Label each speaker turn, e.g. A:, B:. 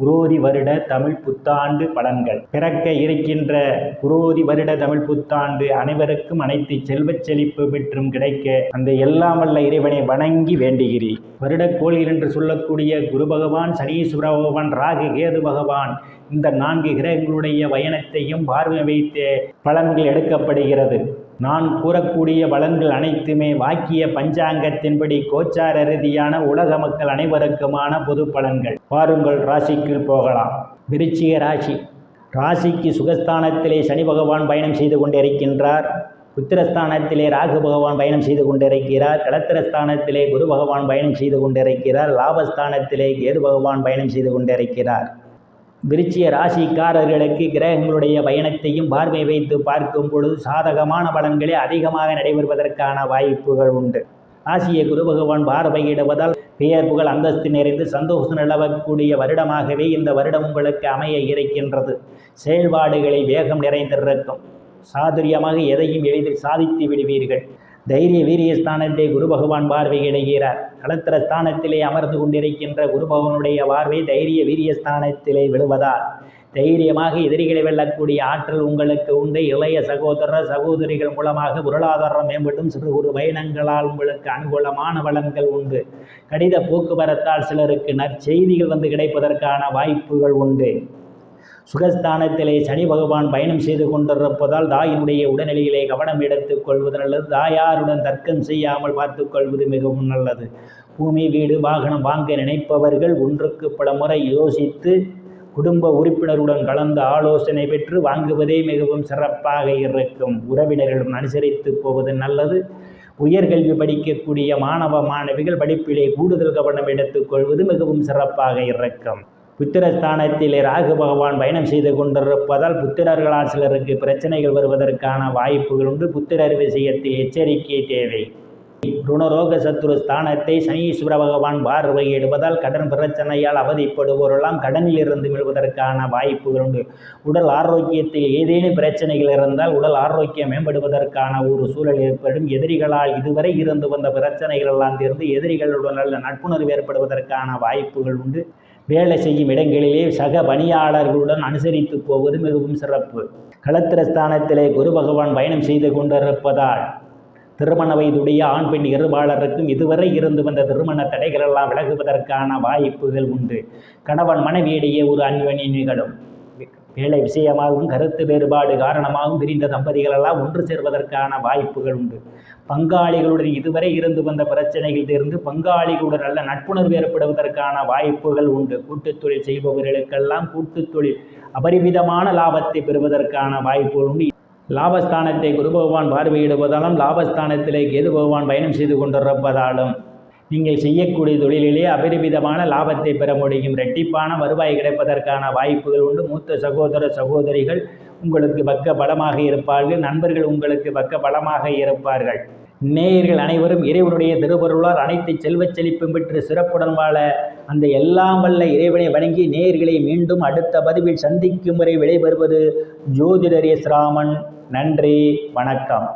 A: குரோதி வருட தமிழ் புத்தாண்டு பலன்கள். பிறக்க இருக்கின்ற குரோதி வருட தமிழ் புத்தாண்டு அனைவருக்கும் அனைத்து செல்வச் செழிப்பு பெற்றும் கிடைக்க அந்த எல்லாம் வல்ல இறைவனை வணங்கி வேண்டுகிறேன். வருடக்கோள் என்று சொல்லக்கூடிய குரு பகவான் சனீஸ்வர பகவான் ராகு கேது பகவான் இந்த நான்கு கிரகங்களுடைய பயணத்தையும் பார்வை வைத்து பலன்கள் எடுக்கப்படுகிறது. நான் கூறக்கூடிய பலன்கள் அனைத்துமே வாக்கிய பஞ்சாங்கத்தின்படி கோச்சார ரீதியான உலக மக்கள் அனைவருக்குமான பொது பலன்கள். பாருங்கள் ராசிக்கு போகலாம். விருச்சிக ராசி. ராசிக்கு சுகஸ்தானத்திலே சனி பகவான் பயணம் செய்து கொண்டிருக்கின்றார். உத்திரஸ்தானத்திலே ராகு பகவான் பயணம் செய்து கொண்டிருக்கிறார். கடத்திரஸ்தானத்திலே குரு பகவான் பயணம் செய்து கொண்டிருக்கிறார். லாபஸ்தானத்திலே கேது பகவான் பயணம் செய்து கொண்டிருக்கிறார். விருச்சிய ராசிக்காரர்களுக்கு கிரகங்களுடைய பயணத்தையும் பார்வை வைத்து பார்க்கும் பொழுது சாதகமான பலன்களே அதிகமாக நடைபெறுவதற்கான வாய்ப்புகள் உண்டு. ராசியை குரு பகவான் பார்வையிடுவதால் பெயர் புகழ் அந்தஸ்து நிறைந்து சந்தோஷம் நிலவக்கூடிய வருடமாகவே இந்த வருடம் உங்களுக்கு அமைய இருக்கின்றது. செயல்பாடுகளை வேகம் நிறைந்திருக்கும். சாதுரியமாக எதையும் எளிதில் சாதித்து விடுவீர்கள். தைரிய வீரிய ஸ்தானத்தை குரு பகவான் பார்வையிடுகிறார் களத்திர ஸ்தானத்திலே அமர்ந்து கொண்டிருக்கின்ற குரு பகவானுடைய பார்வை தைரிய வீரிய ஸ்தானத்திலே விழுவதால் தைரியமாக எதிரிகளை வெல்லக்கூடிய ஆற்றல் உங்களுக்கு உண்டு. இளைய சகோதர சகோதரிகள் மூலமாக பொருளாதாரம் மேம்பட்டும் சிறு குறு பயணங்களால் உங்களுக்கு அனுகூலமான வளங்கள் உண்டு. கடித போக்குவரத்தால் சிலருக்கு நற்செய்திகள் வந்து கிடைப்பதற்கான வாய்ப்புகள் உண்டு. சுகஸ்தானத்திலே சனி பகவான் பயணம் செய்து கொண்டிருப்பதால் தாயினுடைய உடல்நிலையிலே கவனம் எடுத்துக் கொள்வது நல்லது. தாயாருடன் தர்க்கம் செய்யாமல் பார்த்துக்கொள்வது மிகவும் நல்லது. பூமி வீடு வாகனம் வாங்க நினைப்பவர்கள் ஒன்றுக்கு பல முறை யோசித்து குடும்ப உறுப்பினருடன் கலந்து ஆலோசனை பெற்று வாங்குவதே மிகவும் சிறப்பாக இருக்கும். உறவினர்களுடன் அனுசரித்து போவது நல்லது. உயர்கல்வி படிக்கக்கூடிய மாணவ மாணவிகள் படிப்பிலே கூடுதல் கவனம் எடுத்துக்கொள்வது மிகவும் சிறப்பாக இருக்கும். புத்திரஸ்தானத்திலே ராகு பகவான் பயணம் செய்து கொண்டிருப்பதால் புத்திரர்களால் சிலருக்கு பிரச்சனைகள் வருவதற்கான வாய்ப்புகள் உண்டு. புத்திரர் விஷயத்தில் எச்சரிக்கை தேவை. ருணரோக சத்துரு ஸ்தானத்தை சனீஸ்வர பகவான் பார்வையிடுவதால் கடன் பிரச்சனையால் அவதிப்படுவோரெல்லாம் கடனில் இருந்து மீள்வதற்கான வாய்ப்புகள் உண்டு. உடல் ஆரோக்கியத்தில் ஏதேனும் பிரச்சனைகள் இருந்தால் உடல் ஆரோக்கியம் மேம்படுவதற்கான ஒரு சூழல் ஏற்படும். எதிரிகளால் இதுவரை இருந்து வந்த பிரச்சனைகள் எல்லாம் தீர்ந்து எதிரிகளுடன் நல்ல நட்புணர்வு ஏற்படுவதற்கான வாய்ப்புகள் உண்டு. வேலை செய்யும் இடங்களிலே சக பணியாளர்களுடன் அனுசரித்து போவது மிகவும் சிறப்பு. களத்திரஸ்தானத்திலே குரு பகவான் பயணம் செய்து கொண்டிருப்பதால் திருமண வயதுடைய ஆண் பெண் இருபாளருக்கும் இதுவரை இருந்து வந்த திருமண தடைகளெல்லாம் விலகுவதற்கான வாய்ப்புகள் உண்டு. கணவன் மனைவியிடையே ஒரு அன்வனி நிகழும். வேலை விஷயமாகவும் கருத்து வேறுபாடு காரணமாகவும் பிரிந்த தம்பதிகளெல்லாம் ஒன்று சேர்வதற்கான வாய்ப்புகள் உண்டு. பங்காளிகளுடன் இதுவரை இருந்து வந்த பிரச்சனைகள் தீர்ந்து பங்காளிகளுடன் நல்ல நட்புணர்வு ஏற்படுவதற்கான வாய்ப்புகள் உண்டு. கூட்டுத் தொழில் செய்பவர்களுக்கெல்லாம் கூட்டுத் தொழில் அபரிமிதமான லாபத்தை பெறுவதற்கான வாய்ப்புகள் உண்டு. லாபஸ்தானத்தை குரு பகவான் பார்வையிடுவதாலும் லாபஸ்தானத்திலே கேது பகவான் பயணம் செய்து கொண்டிருப்பதாலும் நீங்கள் செய்யக்கூடிய தொழிலிலே அபரிமிதமான லாபத்தை பெற முடியும். ரெட்டிப்பான வருவாய் கிடைப்பதற்கான வாய்ப்புகள் உண்டு. மூத்த சகோதர சகோதரிகள் உங்களுக்கு பக்க பலமாக இருப்பார்கள். நண்பர்கள் உங்களுக்கு பக்க பலமாக இருப்பார்கள். நேயர்கள் அனைவரும் இறைவனுடைய திருவருளால் அனைத்து செல்வச் செழிப்பும் பெற்று சிறப்புடன் வாழ அந்த எல்லாம் வல்ல இறைவனை வணங்கி நேயர்களை மீண்டும் அடுத்த பதிவில் சந்திக்கும் வரை விடைபெறுவது ஜோதிடர் எஸ் ராமன் நன்றி. வணக்கம்.